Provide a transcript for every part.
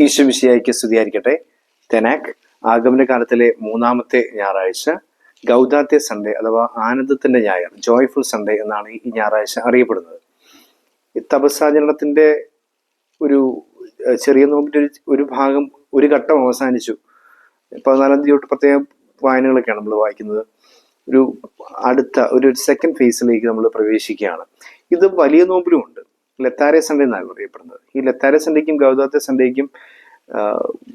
ഈശ്വമിശിയായിക്ക് സ്തുതിയായിരിക്കട്ടെ. തെനാക് ആഗമന കാലത്തിലെ മൂന്നാമത്തെ ഞായറാഴ്ച ഗൗദാത്യ സൺഡേ അഥവാ ആനന്ദത്തിന്റെ ഞായർ ജോയ്ഫുൾ സൺഡേ എന്നാണ് ഈ ഞായറാഴ്ച അറിയപ്പെടുന്നത്. ഈ തപസ്സാചരണത്തിന്റെ ഒരു ചെറിയ നോമ്പിന്റെ ഒരു ഒരു ഭാഗം ഒരു ഘട്ടം അവസാനിച്ചു. പതിനാലാം തീയതി തൊട്ട് പ്രത്യേക വായനകളൊക്കെയാണ് നമ്മൾ വായിക്കുന്നത്. ഒരു അടുത്ത ഒരു സെക്കൻഡ് ഫേസിലേക്ക് നമ്മൾ പ്രവേശിക്കുകയാണ്. ഇത് വലിയ നോമ്പിലും ലത്താരെ സൺഡേ എന്നാണ് അറിയപ്പെടുന്നത്. ഈ ലത്താരെ സൺഡേക്കും ഗൗതാത്തെ സൺഡേക്കും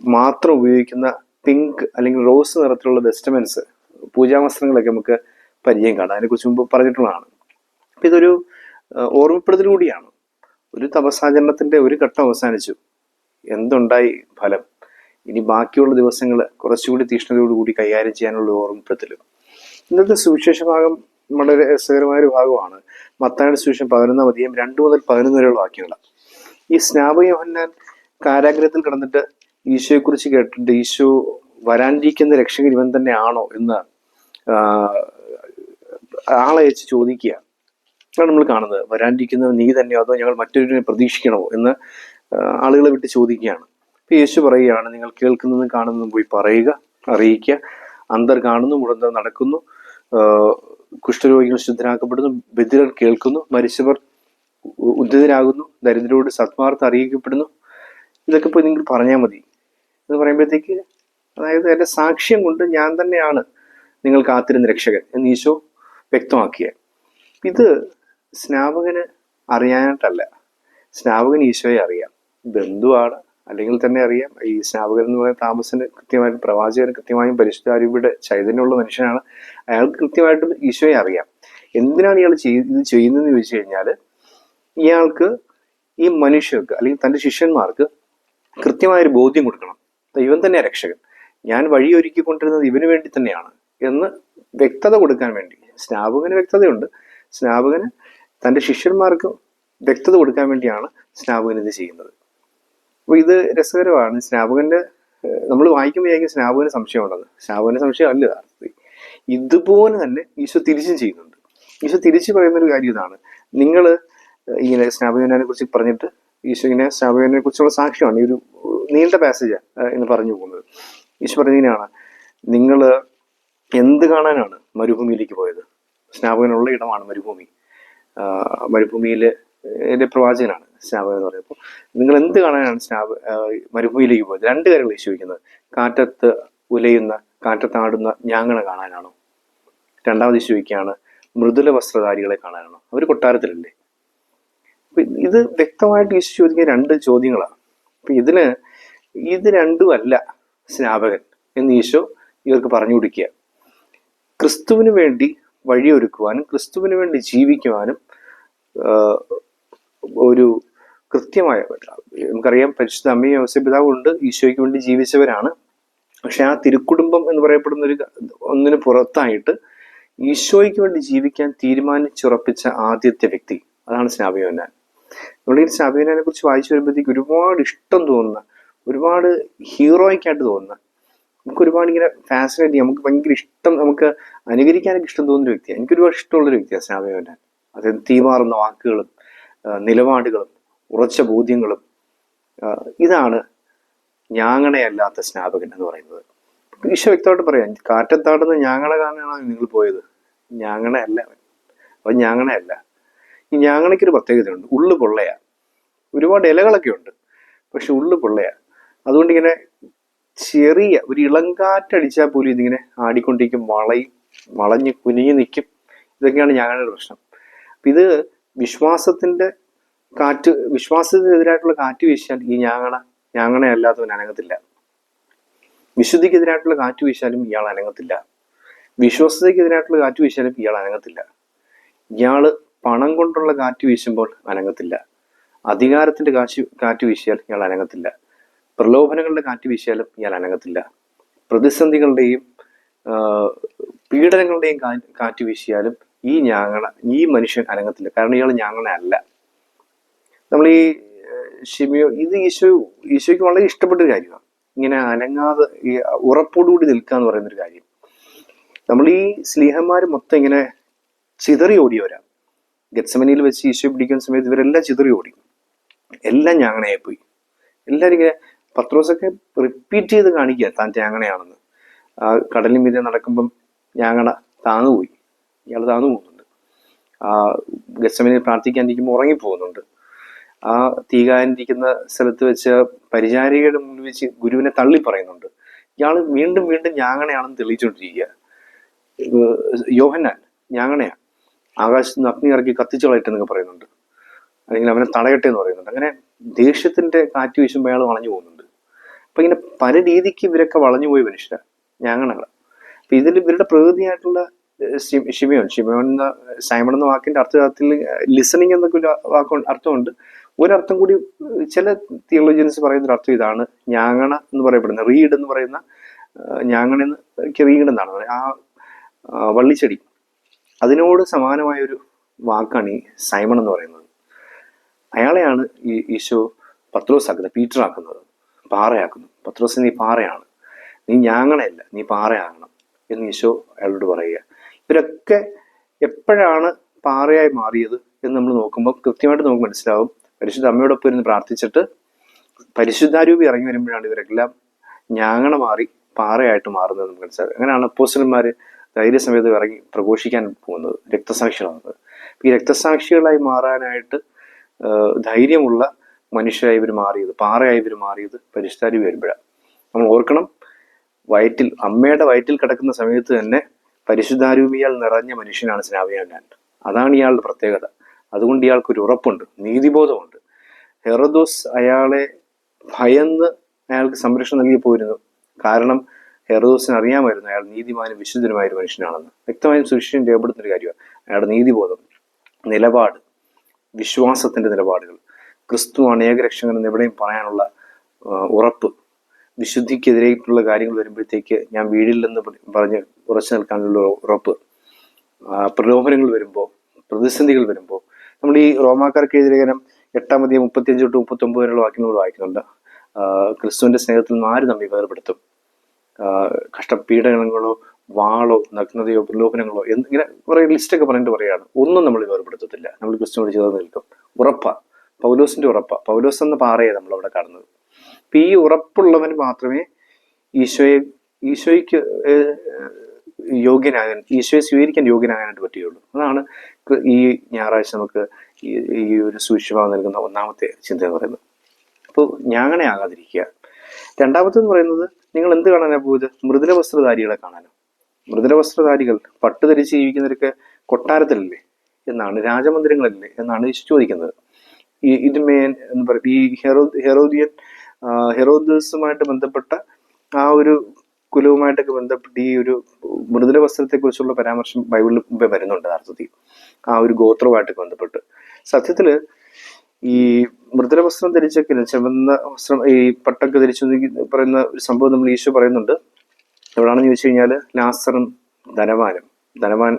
മാത്രം ഉപയോഗിക്കുന്ന പിങ്ക് അല്ലെങ്കിൽ റോസ് നിറത്തിലുള്ള വെസ്റ്റമെന്റ്സ് പൂജാവസ്ത്രങ്ങളൊക്കെ നമുക്ക് പരിചയം കാണാം. അതിനെക്കുറിച്ച് മുമ്പ് പറഞ്ഞിട്ടുള്ളതാണ്. അപ്പൊ ഇതൊരു ഓർമ്മപ്പെടുത്തൽ കൂടിയാണ്. ഒരു തപസാചരണത്തിന്റെ ഒരു ഘട്ടം അവസാനിച്ചു. എന്തുണ്ടായി ഫലം? ഇനി ബാക്കിയുള്ള ദിവസങ്ങൾ കുറച്ചുകൂടി തീഷ്ണതയോടുകൂടി കൈകാര്യം ചെയ്യാനുള്ള ഓർമ്മപ്പെടുത്തലും. ഇന്നത്തെ സുവിശേഷ ഭാഗം വളരെ രസകരമായ ഒരു ഭാഗമാണ്. മത്തായുടെ സുവിശേഷം പതിനൊന്നാം അധികം രണ്ടു മുതൽ പതിനൊന്ന് വരെയുള്ള വാക്യങ്ങളാണ് ഈ സ്നാപ യോഹന്നാൻ കാരാഗ്രഹത്തിൽ കിടന്നിട്ട് ഈശോയെക്കുറിച്ച് കേട്ടിട്ട് ഈശോ വരാനിരിക്കുന്ന രക്ഷകൻ ഇവൻ തന്നെയാണോ എന്ന് ആളയച്ച് ചോദിക്കുക. അതാണ് നമ്മൾ കാണുന്നത്. വരാനിരിക്കുന്നവൻ നീ തന്നെയോ അതോ ഞങ്ങൾ മറ്റൊരുവിനെ പ്രതീക്ഷിക്കണമോ എന്ന് ആളുകളെ വിട്ട് ചോദിക്കുകയാണ്. ഇപ്പൊ യേശു പറയുകയാണ് നിങ്ങൾ കേൾക്കുന്നതും കാണുന്നതും പോയി പറയുക അറിയിക്കുക. അന്തർ കാണുന്നു മുടന്തർ നടക്കുന്നു. കുഷ്ഠരോഗികൾ ശുദ്ധരാക്കപ്പെടുന്നു ബദിരർ കേൾക്കുന്നു മരിച്ചവർ ഉദ്ധിതരാകുന്നു ദരിദ്രരോട് സത്മാർത്ഥം അറിയിക്കപ്പെടുന്നു. ഇതൊക്കെ ഇപ്പോൾ നിങ്ങൾ പറഞ്ഞാൽ മതി. എന്ന് പറയുമ്പോഴത്തേക്ക് അതായത് എന്റെ സാക്ഷ്യം കൊണ്ട് ഞാൻ തന്നെയാണ് നിങ്ങൾ കാത്തിരുന്ന രക്ഷകൻ എന്ന് ഈശോ വ്യക്തമാക്കിയ. ഇത് സ്നാപകന് അറിയാനായിട്ടല്ല. സ്നാപകൻ ഈശോയെ അറിയാം. ബന്ധുവാണ്. അല്ലെങ്കിൽ തന്നെ അറിയാം ഈ സ്നാപകൻ എന്ന് പറയുന്ന താമസിന് കൃത്യമായിട്ട് പ്രവാചകന് കൃത്യമായും പരിശുദ്ധാരൂപിയുടെ ചൈതന്യമുള്ള മനുഷ്യനാണ്. അയാൾക്ക് കൃത്യമായിട്ടും ഈശോയെ അറിയാം. എന്തിനാണ് ഇയാൾ ഇത് ചെയ്യുന്നതെന്ന് ചോദിച്ചു കഴിഞ്ഞാൽ ഇയാൾക്ക് ഈ മനുഷ്യർക്ക് അല്ലെങ്കിൽ തന്റെ ശിഷ്യന്മാർക്ക് കൃത്യമായൊരു ബോധ്യം കൊടുക്കണം. ഇവൻ തന്നെ രക്ഷകൻ. ഞാൻ വഴിയൊരുക്കിക്കൊണ്ടിരുന്നത് ഇവന് വേണ്ടി തന്നെയാണ് എന്ന് വ്യക്തത കൊടുക്കാൻ വേണ്ടി. സ്നാപകന് വ്യക്തതയുണ്ട്. സ്നാപകന് തന്റെ ശിഷ്യന്മാർക്ക് വ്യക്തത കൊടുക്കാൻ വേണ്ടിയാണ് സ്നാപകൻ ഇത് ചെയ്യുന്നത്. അപ്പോൾ ഇത് രസകരമാണ്. സ്നാപകന്റെ നമ്മൾ വായിക്കുമ്പോൾ വിചാരിക്കും സ്നാപകന് സംശയമുണ്ടെന്ന് സ്നാപകന് സംശയം അല്ല. ഇതുപോലെ തന്നെ ഈശോ തിരിച്ചും ചെയ്യുന്നുണ്ട്. ഈശോ തിരിച്ചു പറയുന്ന ഒരു കാര്യം ഇതാണ്. നിങ്ങൾ ഇങ്ങനെ സ്നാപകനെ കുറിച്ച് പറഞ്ഞിട്ട് ഈശോ ഇങ്ങനെ സ്നാപകനെ കുറിച്ചുള്ള സാക്ഷ്യമാണ്. ഈ ഒരു നീണ്ട പാസേജ് എന്ന് പറഞ്ഞു പോകുന്നത്. ഈശോ പറഞ്ഞതിനാണ് നിങ്ങൾ എന്ത് കാണാനാണ് മരുഭൂമിയിലേക്ക് പോയത്? സ്നാപകനുള്ള ഇടമാണ് മരുഭൂമി. മരുഭൂമിയിലെ പ്രവാചകനാണ്. സ്നാപകൻ എന്ന് പറയുമ്പോൾ. നിങ്ങൾ എന്ത് കാണാനാണ് സ്നാപ ആ, മരുഭൂമിയിലേക്ക് പോയത്? രണ്ട് കാര്യങ്ങൾ ചോദിക്കുന്നത്. കാറ്റത്ത് ഉലയുന്ന കാറ്റത്താടുന്ന ഞാങ്ങണ കാണാനാണോ? രണ്ടാമത് ചോദിക്കുകയാണ് മൃദുല വസ്ത്രധാരികളെ കാണാനാണോ? അവർ കൊട്ടാരത്തിലല്ലേ? ഇത് വ്യക്തമായിട്ട് ഈശോ ചോദിക്കുന്ന രണ്ട് ചോദ്യങ്ങളാണ്. അപ്പൊ ഇതിന് ഇത് രണ്ടും അല്ല സ്നാപകൻ എന്ന് ഈശോ ഇവർക്ക് പറഞ്ഞു കൊടുക്കുക. ക്രിസ്തുവിന് വേണ്ടി വഴിയൊരുക്കുവാനും ക്രിസ്തുവിന് വേണ്ടി ജീവിക്കുവാനും ഒരു കൃത്യമായ നമുക്കറിയാം പരിശുദ്ധ അമ്മയും യോസപിതാവും ഉണ്ട് ഈശോയ്ക്ക് വേണ്ടി ജീവിച്ചവരാണ്. പക്ഷെ ആ തിരുക്കുടുംബം എന്ന് പറയപ്പെടുന്ന ഒരു ഒന്നിന് പുറത്തായിട്ട് ഈശോയ്ക്ക് വേണ്ടി ജീവിക്കാൻ തീരുമാനിച്ചുറപ്പിച്ച ആദ്യത്തെ വ്യക്തി. അതാണ് സ്നാപയോന്നാൻ നമ്മൾ ഈ കുറിച്ച് വായിച്ചു വരുമ്പോഴത്തേക്ക് ഒരുപാട് ഇഷ്ടം തോന്നുന്ന ഒരുപാട് ഹീറോയ്ക്കായിട്ട് തോന്നുന്ന നമുക്ക് ഒരുപാട് ഇങ്ങനെ ഫാസിനേറ്റ് ചെയ്യും നമുക്ക് ഭയങ്കര ഇഷ്ടം നമുക്ക് അനുകരിക്കാനൊക്കെ ഇഷ്ടം തോന്നുന്ന വ്യക്തിയാണ്. എനിക്ക് ഒരുപാട് ഇഷ്ടമുള്ള ഒരു വ്യക്തിയാണ് സ്നാപയോന്നാൻ അദ്ദേഹം തീമാറുന്ന വാക്കുകളും നിലപാടുകളും ഉറച്ച ബോധ്യങ്ങളും ഇതാണ് ഞാങ്ങണയല്ലാത്ത സ്നാപകൻ എന്ന് പറയുന്നത്. ഈശോ വ്യക്തമായിട്ട് പറയാം കാറ്റത്താടുന്ന ഞാങ്ങണ കാണാനാണ് നിങ്ങൾ പോയത്. ഞാങ്ങണയല്ല അവൻ. അവൻ ഞാങ്ങണയല്ല. ഈ ഞാങ്ങണയ്ക്കൊരു പ്രത്യേകതയുണ്ട് ഉള്ളു പൊള്ളയാ. ഒരുപാട് ഇലകളൊക്കെ ഉണ്ട് പക്ഷെ ഉള്ളു പൊള്ളയാ. അതുകൊണ്ട് ഇങ്ങനെ ചെറിയ ഒരു ഇളങ്കാറ്റടിച്ചാൽ പോലും ഇതിങ്ങനെ ആടിക്കൊണ്ടിരിക്കും വളയും വളഞ്ഞ് കുനിഞ്ഞു നിൽക്കും. ഇതൊക്കെയാണ് ഞാങ്ങണയുടെ പ്രശ്നം. അപ്പം ഇത് വിശ്വാസത്തിന്റെ കാറ്റ് വിശ്വാസത്തിനെതിരായിട്ടുള്ള കാറ്റ് വീശിയാൽ ഈ ഞാങ്ങണ ഞാങ്ങണ അല്ലാത്തവൻ അനങ്ങത്തില്ല. വിശുദ്ധിക്കെതിരായിട്ടുള്ള കാറ്റ് വീശാലും ഇയാൾ അനങ്ങത്തില്ല. വിശ്വാസതയ്ക്കെതിരായിട്ടുള്ള കാറ്റ് വീശാലും ഇയാൾ അനങ്ങത്തില്ല. ഇയാൾ പണം കൊണ്ടുള്ള കാറ്റ് വീശുമ്പോൾ അനങ്ങത്തില്ല. അധികാരത്തിന്റെ കാറ്റ് കാറ്റ് വീശിയാൽ ഇയാൾ അനങ്ങത്തില്ല. പ്രലോഭനങ്ങളുടെ കാറ്റ് വീശിയാലും ഇയാൾ അനങ്ങത്തില്ല. പ്രതിസന്ധികളുടെയും പീഡനങ്ങളുടെയും കാറ്റ് വീശിയാലും ഈ ഞാങ്ങണ ഈ മനുഷ്യൻ അനങ്ങത്തില്ല. കാരണം ഇയാൾ ഞാങ്ങണ അല്ല നമ്മൾ ഈ ഷിമിയോ ഇത് ഈശോ ഈശോയ്ക്ക് വളരെ ഇഷ്ടപ്പെട്ട ഒരു കാര്യമാണ്. ഇങ്ങനെ അനങ്ങാതെ ഈ ഉറപ്പോടുകൂടി നിൽക്കുക എന്ന് പറയുന്ന ഒരു കാര്യം. നമ്മൾ ഈ സ്ലീഹന്മാർ മൊത്തം ഇങ്ങനെ ചിതറി ഓടിയവരാ. ഗത്സമനിയിൽ വെച്ച് ഈശോ പിടിക്കുന്ന സമയത്ത് ഇവരെല്ലാം ചിതറി ഓടി. എല്ലാം ഞാങ്ങണയായി പോയി എല്ലാവരും ഇങ്ങനെ പത്രോസൊക്കെ റിപ്പീറ്റ് ചെയ്ത് കാണിക്കുക താൻ ഞാങ്ങണയാണെന്ന് ആ കടലിൻ മീതെ നടക്കുമ്പം ഞാങ്ങണ താന്നുപോയി ഇയാൾ താന്നു പോകുന്നുണ്ട്. ആ ഗസമിനെ പ്രാർത്ഥിക്കാനിരിക്കുമ്പോൾ ഉറങ്ങിപ്പോകുന്നുണ്ട്. ആ തീകാനിരിക്കുന്ന സ്ഥലത്ത് വെച്ച് പരിചാരികയുടെ മുന്നിൽ വെച്ച് ഗുരുവിനെ തള്ളി പറയുന്നുണ്ട്. ഇയാൾ വീണ്ടും വീണ്ടും ഞാങ്ങണയാണെന്ന് തെളിയിച്ചുകൊണ്ടിരിക്കുക യോഹന്നാൻ ഞാങ്ങണയാണ് ആകാശത്ത് നിന്ന് അഗ്നി ഇറക്കി കത്തിച്ചു കളയട്ടെന്നൊക്കെ പറയുന്നുണ്ട്. അല്ലെങ്കിൽ അവനെ തടയട്ടെ എന്ന് പറയുന്നുണ്ട്. അങ്ങനെ ദേഷ്യത്തിന്റെ കാറ്റ് വീശുമ്പോൾ അയാൾ വളഞ്ഞു പോകുന്നുണ്ട്. അപ്പൊ ഇങ്ങനെ പല രീതിക്ക് ഇവരൊക്കെ വളഞ്ഞു പോയി മനുഷ്യരാ. ഞാങ്ങണകൾ അപ്പൊ ഇതിൽ ഇവരുടെ പ്രകൃതിയായിട്ടുള്ള ഷിമയോൻ ഷിമയോൻ എന്ന സൈമൺ എന്ന വാക്കിന്റെ അർത്ഥത്തിൽ ലിസണിങ് എന്നൊക്കെ ഒരു വാക്ക് അർത്ഥമുണ്ട്. ഒരർത്ഥം കൂടി ചില തിയോളജിയൻസ് പറയുന്ന ഒരു അർത്ഥം ഇതാണ് ഞാങ്ങണ എന്ന് പറയപ്പെടുന്ന റീഡ് എന്ന് പറയുന്ന ഞാങ്ങണ എന്ന് റീഡ് എന്നാണ്. ആ, വള്ളിച്ചെടി. അതിനോട് സമാനമായ ഒരു വാക്കാണ് ഈ സൈമൺ എന്ന് പറയുന്നത്. അയാളെയാണ് ഈ ഈശോ പത്രോസ് ആക്കുന്നത് പീറ്റർ ആക്കുന്നത് പാറയാക്കുന്നു പത്രോസ് നീ പാറയാണ്. നീ ഞാങ്ങണയല്ല നീ പാറയാകണം എന്ന് ഈശോ അയാളോട് പറയുക. ഇവരൊക്കെ എപ്പോഴാണ് പാറയായി മാറിയത് എന്ന് നമ്മൾ നോക്കുമ്പോൾ കൃത്യമായിട്ട് നമുക്ക് മനസ്സിലാവും. പരിശുദ്ധ അമ്മയോടൊപ്പം ഇരുന്ന് പ്രാർത്ഥിച്ചിട്ട് പരിശുദ്ധാരൂപി ഇറങ്ങി വരുമ്പോഴാണ് ഇവരെല്ലാം ഞാങ്ങണ മാറി പാറയായിട്ട് മാറുന്നത് നമുക്ക് മനസ്സിലാവും. അങ്ങനെയാണ് അപ്പോസ്റ്റന്മാർ ധൈര്യസമേതം ഇറങ്ങി പ്രഘോഷിക്കാൻ പോകുന്നത് രക്തസാക്ഷികളാകുന്നത്. ഈ രക്തസാക്ഷികളായി മാറാനായിട്ട് ധൈര്യമുള്ള മനുഷ്യരായി ഇവർ മാറിയത് പാറയായി ഇവർ മാറിയത് പരിശുദ്ധാരൂപി വരുമ്പോഴാണ്. നമ്മൾ ഓർക്കണം വയറ്റിൽ അമ്മയുടെ വയറ്റിൽ കിടക്കുന്ന സമയത്ത് തന്നെ പരിശുദ്ധാരൂപിയാൽ നിറഞ്ഞ മനുഷ്യനാണ് സ്നാവിയാൻ അതാണ് ഇയാളുടെ പ്രത്യേകത. അതുകൊണ്ട് ഇയാൾക്കൊരു ഉറപ്പുണ്ട് നീതിബോധമുണ്ട്. ഹെറദോസ് അയാളെ ഭയന്ന് അയാൾക്ക് സംരക്ഷണം നൽകി പോയിരുന്നു. കാരണം ഹെറദോസിന് അറിയാമായിരുന്നു അയാൾ നീതിമാനും വിശുദ്ധനുമായ ഒരു മനുഷ്യനാണെന്ന്. വ്യക്തമായും സുരക്ഷയും രേഖപ്പെടുത്തുന്ന ഒരു കാര്യമാണ്. അയാളുടെ നീതിബോധം നിലപാട് വിശ്വാസത്തിന്റെ നിലപാടുകൾ ക്രിസ്തുവാണ് എന്ന് എവിടെയും പറയാനുള്ള ഉറപ്പ് വിശുദ്ധിക്കെതിരായിട്ടുള്ള കാര്യങ്ങൾ വരുമ്പോഴത്തേക്ക് ഞാൻ വീടില്ലെന്ന് പറഞ്ഞ് ഉറച്ചു നിൽക്കാനുള്ള ഉറപ്പ് പ്രലോഭനങ്ങൾ വരുമ്പോൾ പ്രതിസന്ധികൾ വരുമ്പോൾ നമ്മൾ ഈ റോമാക്കാർക്ക് എതിരെ ലേഖനം എട്ടാം അധികം മുപ്പത്തിയഞ്ച് തൊട്ട് മുപ്പത്തി ഒമ്പത് വരെയുള്ള വാക്യങ്ങൾ വായിക്കുന്നുണ്ട്. ക്രിസ്തുവിന്റെ സ്നേഹത്തിൽ നിന്ന് ആര് നമ്മെ വേർപെടുത്തും? കഷ്ടപീഡനങ്ങളോ വാളോ നഗ്നതയോ പ്രലോഭനങ്ങളോ എന്നിങ്ങനെ കുറെ ലിസ്റ്റൊക്കെ പറഞ്ഞിട്ട് പറയാണ് ഒന്നും നമ്മൾ വേർപെടുത്തത്തില്ല. നമ്മൾ ക്രിസ്തുവിനോട് ചേർന്ന് നിൽക്കും. ഉറപ്പാ. പൗലോസിന്റെ ഉറപ്പാ. പൗലോസ് എന്ന പാറയെ നമ്മൾ അവിടെ കാണുന്നത്. അപ്പൊ ഈ ഉറപ്പുള്ളവന് മാത്രമേ ഈശോയെ ഈശോയ്ക്ക് യോഗ്യനാകാൻ ഈശോയെ സ്വീകരിക്കാൻ യോഗ്യനാകാനായിട്ട് പറ്റുകയുള്ളൂ. അതാണ് ഈ ഞായറാഴ്ച നമുക്ക് ഈ ഒരു സൂക്ഷ്മഭാവം നൽകുന്ന ഒന്നാമത്തെ ചിന്ത എന്ന് പറയുന്നത്. അപ്പോൾ ഞാങ്ങനെ ആകാതിരിക്കുക. രണ്ടാമത്തെന്ന് പറയുന്നത് നിങ്ങൾ എന്ത് കാണാനാ പോയത്? മൃദുല വസ്ത്രധാരികളെ കാണാനോ. മൃദുല വസ്ത്രധാരികൾ പട്ട് ധരിച്ച് ജീവിക്കുന്നവരൊക്കെ കൊട്ടാരത്തിലല്ലേ എന്നാണ് രാജമന്ദിരങ്ങളല്ലേ എന്നാണ് ചോദിക്കുന്നത്. ഈ ഇത് മേൻ എന്ന് പറയും ഈ ഹെറോ ഹെറോദിയൻ ഹെറോദസുമായിട്ട് ബന്ധപ്പെട്ട ആ ഒരു കുലവുമായിട്ടൊക്കെ ബന്ധപ്പെട്ട് ഈ ഒരു മൃദുല വസ്ത്രത്തെക്കുറിച്ചുള്ള പരാമർശം ബൈബിളിൽ മുമ്പേ വരുന്നുണ്ട് അർത്ഥത്തിൽ ആ ഒരു ഗോത്രവുമായിട്ടൊക്കെ ബന്ധപ്പെട്ട്. സത്യത്തിൽ ഈ മൃദുല വസ്ത്രം ധരിച്ചൊക്കെ ചെവന്ന വസ്ത്രം ഈ പട്ടൊക്കെ ധരിച്ചു പറയുന്ന ഒരു സംഭവം നമ്മൾ ഈശോ പറയുന്നുണ്ട്. എവിടാണെന്ന് ചോദിച്ചു കഴിഞ്ഞാൽ ലാസറും ധനവാനും. ധനവാൻ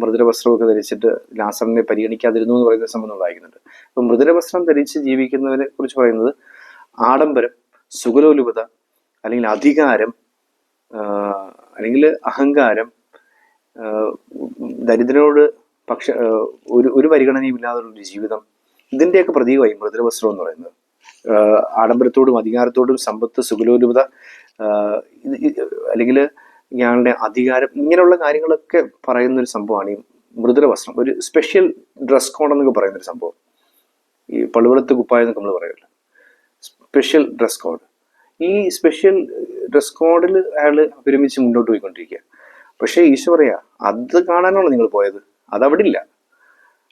മൃദുല വസ്ത്രമൊക്കെ ധരിച്ചിട്ട് ലാസറിനെ പരിഗണിക്കാതിരുന്നു എന്ന് പറയുന്ന നമ്മൾ വായിക്കുന്നുണ്ട്. അപ്പൊ മൃദുല വസ്ത്രം ധരിച്ച് ജീവിക്കുന്നവരെ കുറിച്ച് പറയുന്നത് ആഡംബരം സുഖലോലുപത അല്ലെങ്കിൽ അധികാരം അല്ലെങ്കിൽ അഹങ്കാരം ദരിദ്രനോട് പക്ഷ ഒരു ഒരു പരിഗണനയും ഇല്ലാതുള്ള ഒരു ജീവിതം. ഇതിന്റെയൊക്കെ പ്രതീകമായി മൃദുരവസ്ത്രം എന്ന് പറയുന്നത്. ആഡംബരത്തോടും അധികാരത്തോടും സമ്പത്ത് സുഖലോലുപത അല്ലെങ്കിൽ ഇയാളുടെ അധികാരം ഇങ്ങനെയുള്ള കാര്യങ്ങളൊക്കെ പറയുന്ന ഒരു സംഭവമാണ് ഈ മൃദുരവസ്ത്രം ഒരു സ്പെഷ്യൽ ഡ്രസ് കോഡ് എന്നൊക്കെ പറയുന്ന ഒരു സംഭവം. ഈ പള്ളുവെളുത്ത് കുപ്പായ എന്നൊക്കെ നമ്മൾ പറയുമല്ലോ. സ്പെഷ്യൽ ഡ്രസ് കോഡ് ഈ സ്പെഷ്യൽ ഡ്രസ് കോഡിൽ അയാൾ വിരമിച്ച് മുന്നോട്ട് പോയിക്കൊണ്ടിരിക്കുക. പക്ഷേ ഈശോ പറയാ അത് കാണാനാണ് നിങ്ങൾ പോയത്? അതവിടെ ഇല്ല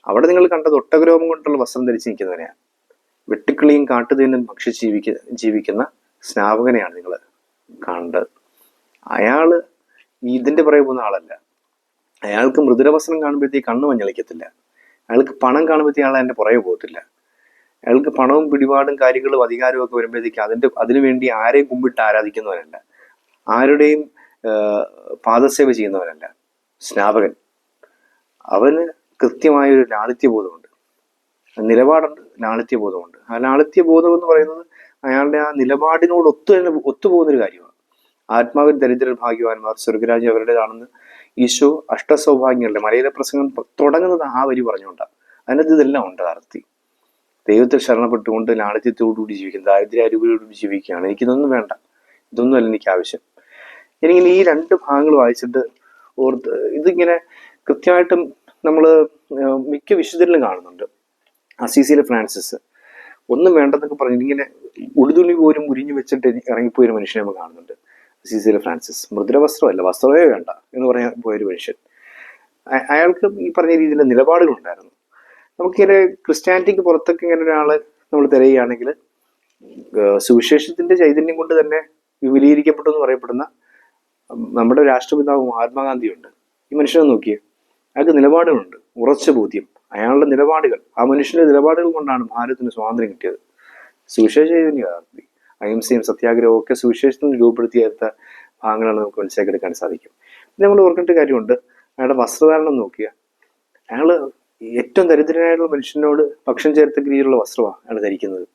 അവിടെ നിങ്ങൾ കണ്ടത് ഒട്ടകരോമം കൊണ്ടുള്ള വസ്ത്രം ധരിച്ച് നിൽക്കുന്നവനെയാണ് വെട്ടുക്കിളിയും കാട്ടുതേനും ഭക്ഷിച്ച് ജീവിക്ക ജീവിക്കുന്ന സ്നാപകനെയാണ് നിങ്ങൾ കാണേണ്ടത് അയാൾ ഇതിന്റെ പുറകെ പോകുന്ന ആളല്ല. അയാൾക്ക് മൃദുരവസ്ത്രം കാണുമ്പോഴത്തേക്ക് കണ്ണ് മഞ്ഞളിക്കത്തില്ല. അയാൾക്ക് പണം കാണുമ്പോഴത്തേക്ക് അയാൾ എന്റെ പുറകെ പോകത്തില്ല. അയാൾക്ക് പണവും പിടിപാടും കാര്യങ്ങളും അധികാരവും ഒക്കെ വരുമ്പോഴത്തേക്ക് അതിന്റെ അതിനുവേണ്ടി ആരെയും കുമ്പിട്ട് ആരാധിക്കുന്നവരല്ല. ആരുടെയും പാദസേവ ചെയ്യുന്നവരല്ല. സ്നാപകൻ. അവന് കൃത്യമായ ഒരു ലാളിത്യബോധമുണ്ട്. നിലപാടുണ്ട് ലാളിത്യബോധമുണ്ട്. ആ ലാളിത്യബോധം എന്ന് പറയുന്നത് അയാളുടെ ആ നിലപാടിനോട് ഒത്തു തന്നെ ഒത്തുപോകുന്ന ഒരു കാര്യമാണ്. ആത്മാവിൻ ദരിദ്രർ ഭാഗ്യവാന്മാർ സ്വർഗരാജ് അവരുടേതാണെന്ന് ഈശോ അഷ്ടസൗഭാഗ്യങ്ങളുടെ മലയിലെ പ്രസംഗം തുടങ്ങുന്നത് ആ വരി പറഞ്ഞുകൊണ്ടാണ്. അതിനകത്ത് ഇതെല്ലാം ഉണ്ട് അർത്ഥി ദൈവത്തിൽ ശരണപ്പെട്ടുകൊണ്ട് ലാളിത്യത്തോടുകൂടി ജീവിക്കും ദാരിദ്ര്യ അരുവിയോടുകൂടി ജീവിക്കുകയാണ്. എനിക്കിതൊന്നും വേണ്ട. ഇതൊന്നുമല്ല എനിക്ക് ആവശ്യം. എനിക്കിനി ഈ രണ്ട് ഭാഗങ്ങൾ വായിച്ചിട്ട് ഓർത്ത് ഇതിങ്ങനെ കൃത്യമായിട്ടും നമ്മൾ മിക്ക വിശുദ്ധരിലും കാണുന്നുണ്ട്. അസീസിയിലെ ഫ്രാൻസിസ്. ഒന്നും വേണ്ടെന്നൊക്കെ പറഞ്ഞു ഇങ്ങനെ ഉടുതുണി പോലും ഉരിഞ്ഞു വെച്ചിട്ട് ഇറങ്ങിപ്പോയ ഒരു മനുഷ്യനെ നമ്മൾ കാണുന്നുണ്ട്. അസീസിയിലെ ഫ്രാൻസിസ്. മൃദുല വസ്ത്രമല്ല വസ്ത്രമേ വേണ്ട എന്ന് പറയാൻ പോയൊരു മനുഷ്യൻ. അയ- അയാൾക്ക് ഈ പറഞ്ഞ രീതിയിലുള്ള നിലപാടുകളുണ്ടായിരുന്നു. നമുക്കിങ്ങനെ ക്രിസ്ത്യാനിറ്റിക്ക് പുറത്തൊക്കെ ഇങ്ങനെ ഒരാളെ നമ്മൾ തിരയുകയാണെങ്കിൽ സുവിശേഷത്തിന്റെ ചൈതന്യം കൊണ്ട് തന്നെ വിപുലീകരിക്കപ്പെട്ടു എന്ന് പറയപ്പെടുന്ന നമ്മുടെ രാഷ്ട്രപിതാവ് മഹാത്മാഗാന്ധിയുണ്ട്. ഈ മനുഷ്യനെ നോക്കിയേ അയാൾക്ക് നിലപാടുകളുണ്ട്. ഉറച്ച ബോധ്യം. അയാളുടെ നിലപാടുകൾ ആ മനുഷ്യന്റെ നിലപാടുകൾ കൊണ്ടാണ് ഭാരതത്തിന് സ്വാതന്ത്ര്യം കിട്ടിയത്. സുവിശേഷ ചൈതന്യ അഹിംസയും സത്യാഗ്രഹവും ഒക്കെ സുവിശേഷത്തിന് രൂപപ്പെടുത്തിയെടുത്ത ഭാഗങ്ങളാണ് നമുക്ക് മനസ്സിലാക്കി മനസ്സിലാക്കിയെടുക്കാൻ സാധിക്കും. പിന്നെ നമ്മൾ ഓർക്കേണ്ട കാര്യമുണ്ട് അയാളുടെ വസ്ത്രധാരണം നോക്കിയ അയാൾ ഏറ്റവും ദരിദ്രനായിട്ടുള്ള മനുഷ്യനോട് പക്ഷം ചേർത്ത രീതിയിലുള്ള വസ്ത്രമാണ് അയാൾ ധരിക്കുന്നത്.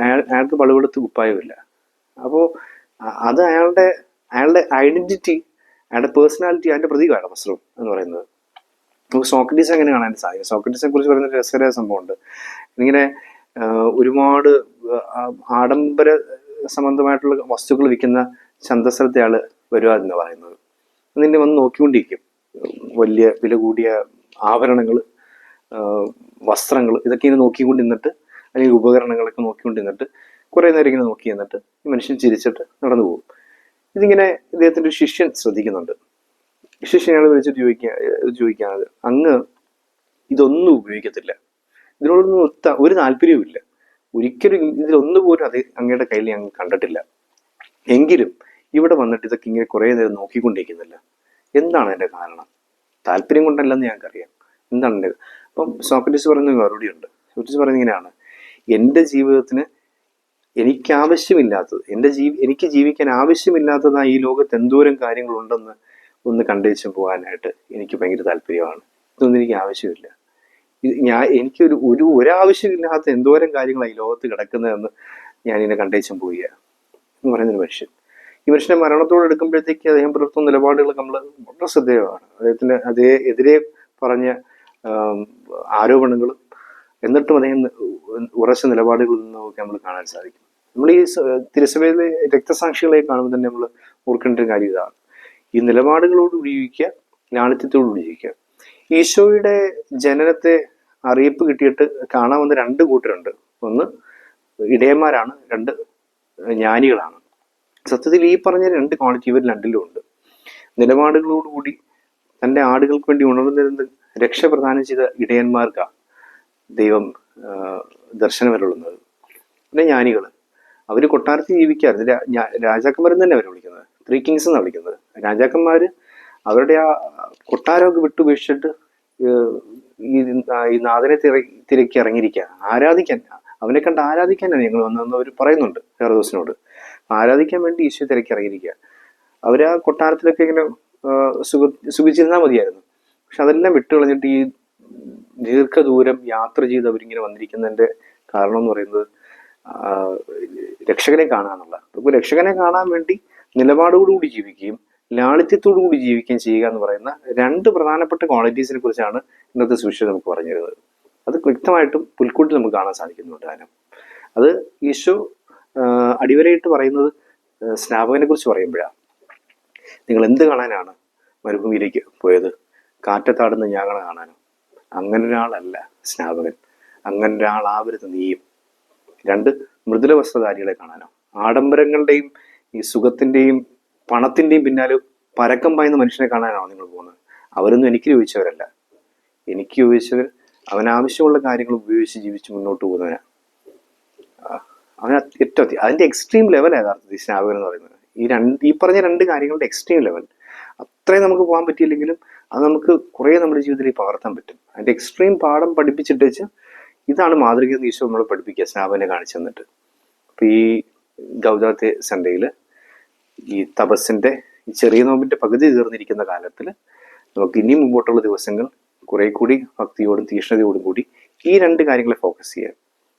അയാൾ അയാൾക്ക് പളുവെടുത്ത് കുപ്പായമില്ല അപ്പോൾ അത് അയാളുടെ അയാളുടെ ഐഡന്റിറ്റി അയാളുടെ പേഴ്സണാലിറ്റി അതിന്റെ പ്രതീകമാണ് വസ്ത്രം എന്ന് പറയുന്നത്. നമുക്ക് സോക്രട്ടീസ് എങ്ങനെ കാണാൻ സാധിക്കും സോക്രട്ടീസിനെ കുറിച്ച് പറയുന്ന രസകര സംഭവമുണ്ട്. ഇങ്ങനെ ഒരുപാട് ആഡംബര സംബന്ധമായിട്ടുള്ള വസ്തുക്കൾ വിൽക്കുന്ന ചന്തസ്ഥലത്തെ ആൾ വരിക എന്ന് പറയുന്നത്. നിന്നെ വന്ന് നോക്കിക്കൊണ്ടിരിക്കും. വലിയ വില കൂടിയ ആഭരണങ്ങൾ വസ്ത്രങ്ങൾ ഇതൊക്കെ ഇങ്ങനെ നോക്കിക്കൊണ്ട് നിന്നിട്ട് അല്ലെങ്കിൽ ഉപകരണങ്ങളൊക്കെ നോക്കിക്കൊണ്ട് നിന്നിട്ട് കുറേ നേരം ഇങ്ങനെ നോക്കി നിന്നിട്ട് ഈ മനുഷ്യൻ ചിരിച്ചിട്ട് നടന്നു പോകും. ഇതിങ്ങനെ ഇദ്ദേഹത്തിന്റെ ഒരു ശിഷ്യൻ ശ്രദ്ധിക്കുന്നുണ്ട്. ശിഷ്യനെ വിളിച്ചിട്ട് ചോദിക്കുക ചോദിക്കാനത് അങ്ങ് ഇതൊന്നും ഉപയോഗിക്കത്തില്ല. ഇതിനോടൊന്നും ഒത്ത ഒരു താല്പര്യവും ഇല്ല. ഒരിക്കലും ഇതിലൊന്നും പോലും അത് അങ്ങയുടെ കയ്യിൽ ഞാൻ കണ്ടിട്ടില്ല. എങ്കിലും ഇവിടെ വന്നിട്ട് ഇതൊക്കെ ഇങ്ങനെ കുറേ നേരം നോക്കിക്കൊണ്ടിരിക്കുന്നില്ല. എന്താണ് അതിന്റെ കാരണം? താല്പര്യം കൊണ്ടല്ലെന്ന് ഞങ്ങൾക്കറിയാം. എന്താണ്? എന്റെ അപ്പം സോക്രട്ടീസ് പറയുന്ന മറുപടി ഉണ്ട് സോക്രട്ടീസ് പറയുന്നത് ഇങ്ങനെയാണ്. എന്റെ ജീവിതത്തിന് എനിക്ക് ആവശ്യമില്ലാത്തത് എന്റെ ജീവി എനിക്ക് ജീവിക്കാൻ ആവശ്യമില്ലാത്തതായി ഈ ലോകത്ത് എന്തോരം കാര്യങ്ങളുണ്ടെന്ന് ഒന്ന് കണ്ടുവച്ചു പോകാനായിട്ട് എനിക്ക് ഭയങ്കര താല്പര്യമാണ്. ഇതൊന്നും എനിക്ക് ആവശ്യമില്ല. ഞാൻ എനിക്കൊരു ഒരു ഒരാവശ്യമില്ലാത്ത എന്തോരം കാര്യങ്ങളാണ് ഈ ലോകത്ത് കിടക്കുന്നതെന്ന് ഞാൻ ഇതിനെ കണ്ടേച്ചും പോവുകയാണ്. എന്ന് പറയുന്നൊരു മനുഷ്യൻ. ഈ മനുഷ്യനെ മരണത്തോട് എടുക്കുമ്പോഴത്തേക്ക് അദ്ദേഹം പുലർത്തുന്ന നിലപാടുകൾ നമ്മൾ വളരെ ശ്രദ്ധേയമാണ്. അദ്ദേഹത്തിന് അതേ എതിരെ പറഞ്ഞ ആരോപണങ്ങളും എന്നിട്ടും അദ്ദേഹം ഉറച്ച നിലപാടുകളിൽ നിന്നൊക്കെ നമ്മൾ കാണാൻ സാധിക്കും. നമ്മൾ ഈ തിരുസഭയിലെ രക്തസാക്ഷികളെ കാണുമ്പോൾ തന്നെ നമ്മൾ ഓർക്കേണ്ട ഒരു കാര്യം ഇതാണ്. ഈ നിലപാടുകളോട് ജീവിക്കുക ലാളിത്യത്തോട് ജീവിക്കുക ഈശോയുടെ ജനനത്തെ അറിയിപ്പ് കിട്ടിയിട്ട് കാണാൻ വന്ന രണ്ട് കൂട്ടരുണ്ട്. ഒന്ന് ഇടയന്മാരാണ് രണ്ട് ജ്ഞാനികളാണ്. സത്യത്തിൽ ഈ പറഞ്ഞ രണ്ട് ക്വാളിറ്റി ഇവർ രണ്ടിലും ഉണ്ട്. നിലപാടുകളോടുകൂടി തന്റെ ആടുകൾക്ക് വേണ്ടി ഉണർന്നിരുന്ന് രക്ഷ പ്രദാനം ചെയ്ത ഇടയന്മാർക്കാണ് ദൈവം ദർശനമരുളുന്നത്. പിന്നെ ജ്ഞാനികൾ അവർ കൊട്ടാരത്തിൽ ജീവിക്കാറുണ്ട് രാജാക്കന്മാരെന്ന് തന്നെ അവർ വിളിക്കുന്നത്. ത്രീ കിങ്സ് എന്നാണ് വിളിക്കുന്നത്. രാജാക്കന്മാർ അവരുടെ ആ കൊട്ടാരമൊക്കെ വിട്ടുപേക്ഷിച്ചിട്ട് ഈ ഈ നാഥനെ തിര തിരക്കി ഇറങ്ങിയിരിക്കുക ആരാധിക്കാൻ അവനെ കണ്ട് ആരാധിക്കാനാണ് ഞങ്ങൾ വന്നതെന്ന് അവർ പറയുന്നുണ്ട് ഹെറോദോസിനോട്. ആരാധിക്കാൻ വേണ്ടി ഈശോ തിരക്കി ഇറങ്ങിയിരിക്കുക അവർ ആ കൊട്ടാരത്തിലൊക്കെ ഇങ്ങനെ സുഖ സുഖിച്ചിരുന്നാൽ മതിയായിരുന്നു. പക്ഷെ അതെല്ലാം വിട്ടു കളഞ്ഞിട്ട് ഈ ദീർഘദൂരം യാത്ര ചെയ്ത് അവരിങ്ങനെ വന്നിരിക്കുന്നതിന്റെ കാരണം എന്ന് പറയുന്നത് രക്ഷകനെ കാണാന്നുള്ള അപ്പോൾ രക്ഷകനെ കാണാൻ വേണ്ടി നിലപാടോടുകൂടി ജീവിക്കുകയും ലാളിത്യത്തോടുകൂടി ജീവിക്കുകയും ചെയ്യുക എന്ന് പറയുന്ന രണ്ട് പ്രധാനപ്പെട്ട ക്വാളിറ്റീസിനെ കുറിച്ചാണ് ഇന്നത്തെ സുവിശേഷം നമുക്ക് പറഞ്ഞു തരുന്നത് അത് വ്യക്തമായിട്ടും പുൽക്കൂട്ടിൽ നമുക്ക് കാണാൻ സാധിക്കുന്നുണ്ട് അത് ഈശോ അടിവരയിട്ട് പറയുന്നത് സ്നാപകനെ കുറിച്ച് പറയുമ്പോഴാണ് നിങ്ങൾ എന്ത് കാണാനാണ് മരുഭൂമിയിലേക്ക് പോയത്? കാറ്റത്താടുന്ന ഞങ്ങളെ കാണാനോ? അങ്ങനെ ഒരാളല്ല സ്നാപകൻ. അങ്ങനെ ഒരാളാവരുത് നീയും. രണ്ട് മൃദുല വസ്ത്രധാരികളെ കാണാനോ? ആഡംബരങ്ങളുടെയും ഈ സുഖത്തിന്റെയും പണത്തിന്റെയും പിന്നാലെ പരക്കം പായുന്ന മനുഷ്യനെ കാണാനാണോ നിങ്ങൾ പോകുന്നത്? അവരൊന്നും എനിക്ക് ചോദിച്ചവരല്ല എനിക്ക് ചോദിച്ചവർ അവനാവശ്യമുള്ള കാര്യങ്ങൾ ഉപയോഗിച്ച് ജീവിച്ച് മുന്നോട്ട് പോകുന്നവനാണ് അവൻ ഏറ്റവും അതിന്റെ എക്സ്ട്രീം ലെവൽ യഥാർത്ഥത്തിൽ സ്നാപകൻ എന്ന് പറയുന്നത്? ഈ രണ്ട് ഈ പറഞ്ഞ രണ്ട് കാര്യങ്ങളുടെ എക്സ്ട്രീം ലെവൽ അത്രയും നമുക്ക് പോകാൻ പറ്റിയില്ലെങ്കിലും അത് നമുക്ക് കുറേ നമ്മുടെ ജീവിതത്തിൽ പകർത്താൻ പറ്റും. അതിന്റെ എക്സ്ട്രീം പാഠം പഠിപ്പിച്ചിട്ട് വെച്ച് ഇതാണ് മാതൃക ഈശോ നമ്മളെ പഠിപ്പിക്കുക സ്നാപനെ കാണിച്ചു തന്നിട്ട്. അപ്പം ഈ ഗൗതാത്തെ സൺഡേയിൽ ഈ തപസ്സിന്റെ ഈ ചെറിയ നോമ്പിന്റെ പകുതി തീർന്നിരിക്കുന്ന കാലത്തിൽ നമുക്ക് ഇനി മുമ്പോട്ടുള്ള ദിവസങ്ങൾ കുറെ കൂടി ഭക്തിയോടും തീഷ്ണതയോടും കൂടി ഈ രണ്ട് കാര്യങ്ങളെ ഫോക്കസ് ചെയ്യാം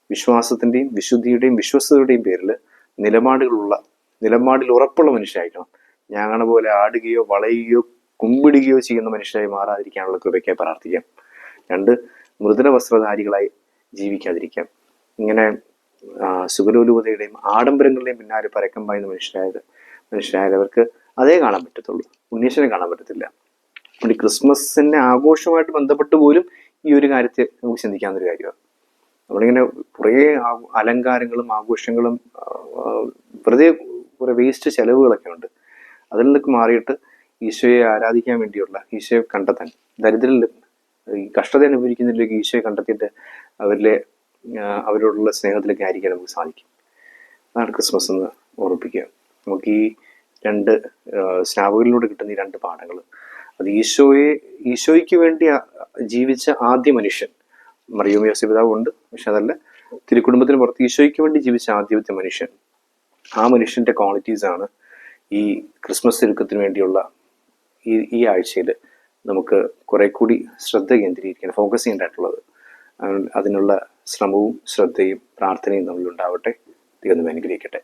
വിശ്വാസത്തിന്റെയും വിശുദ്ധിയുടെയും വിശ്വസ്തയുടെയും പേരിൽ നിലപാടുകളുള്ള നിലപാടിൽ ഉറപ്പുള്ള മനുഷ്യരായിരിക്കണം ഞങ്ങളെ പോലെ ആടുകയോ വളയുകയോ കുമ്പിടുകയോ ചെയ്യുന്ന മനുഷ്യരായി മാറാതിരിക്കാനുള്ള കൃപയ്ക്കായി പ്രാർത്ഥിക്കാം. രണ്ട് മൃദുല വസ്ത്രധാരികളായി ജീവിക്കാതിരിക്കാം. ഇങ്ങനെ സുഖലോലുപതയുടെയും ആഡംബരങ്ങളുടെയും പിന്നാലെ പരക്കം പായുന്ന മനുഷ്യരായത് മനുഷ്യരായവർക്ക് അതേ കാണാൻ പറ്റത്തുള്ളൂ. ഉണ്ണീശ്വരനെ കാണാൻ പറ്റത്തില്ല. ഈ ക്രിസ്മസിന്റെ ആഘോഷമായിട്ട് ബന്ധപ്പെട്ട് പോലും ഈ ഒരു കാര്യത്തെ നമുക്ക് ചിന്തിക്കാവുന്ന ഒരു കാര്യമാണ്. നമ്മളിങ്ങനെ കുറേ അലങ്കാരങ്ങളും ആഘോഷങ്ങളും വെറുതെ കുറേ വേസ്റ്റ് ചെലവുകളൊക്കെ ഉണ്ട്. അതിൽ നിന്നൊക്കെ മാറിയിട്ട് ഈശോയെ ആരാധിക്കാൻ വേണ്ടിയുള്ള ഈശോയെ കണ്ടെത്താൻ ദരിദ്രരിൽ ഈ കഷ്ടത അനുഭവിക്കുന്നതിലേക്ക് ഈശോയെ കണ്ടെത്തിയിട്ട് അവരിലെ അവരോടുള്ള സ്നേഹത്തിലേക്ക് ആയിരിക്കാൻ നമുക്ക് സാധിക്കും. അതാണ് ക്രിസ്മസ് എന്ന് ഓർമ്മിപ്പിക്കുക. നമുക്ക് ഈ രണ്ട് സ്നാപകരിലൂടെ കിട്ടുന്ന ഈ രണ്ട് പാഠങ്ങൾ. അത് ഈശോയെ ഈശോയ്ക്ക് വേണ്ടി ജീവിച്ച ആദ്യ മനുഷ്യൻ മറിയോമി യോസപിതാവ് ഉണ്ട് പക്ഷെ അതല്ല തിരുക്കുടുംബത്തിന് പുറത്ത് ഈശോയ്ക്ക് വേണ്ടി ജീവിച്ച ആദ്യത്തെ മനുഷ്യൻ. ആ മനുഷ്യന്റെ ക്വാളിറ്റീസ് ആണ് ഈ ക്രിസ്മസ് ഒരുക്കത്തിന് വേണ്ടിയുള്ള ഈ ഈ ആഴ്ചയിൽ നമുക്ക് കുറെ കൂടി ശ്രദ്ധ കേന്ദ്രീകരിക്കാൻ ഫോക്കസ് ചെയ്യേണ്ടതായിട്ടുള്ളത്. അതിനുള്ള ശ്രമവും ശ്രദ്ധയും പ്രാർത്ഥനയും നമ്മളിൽ ഉണ്ടാവട്ടെ. ദൈവം അനുഗ്രഹിക്കട്ടെ.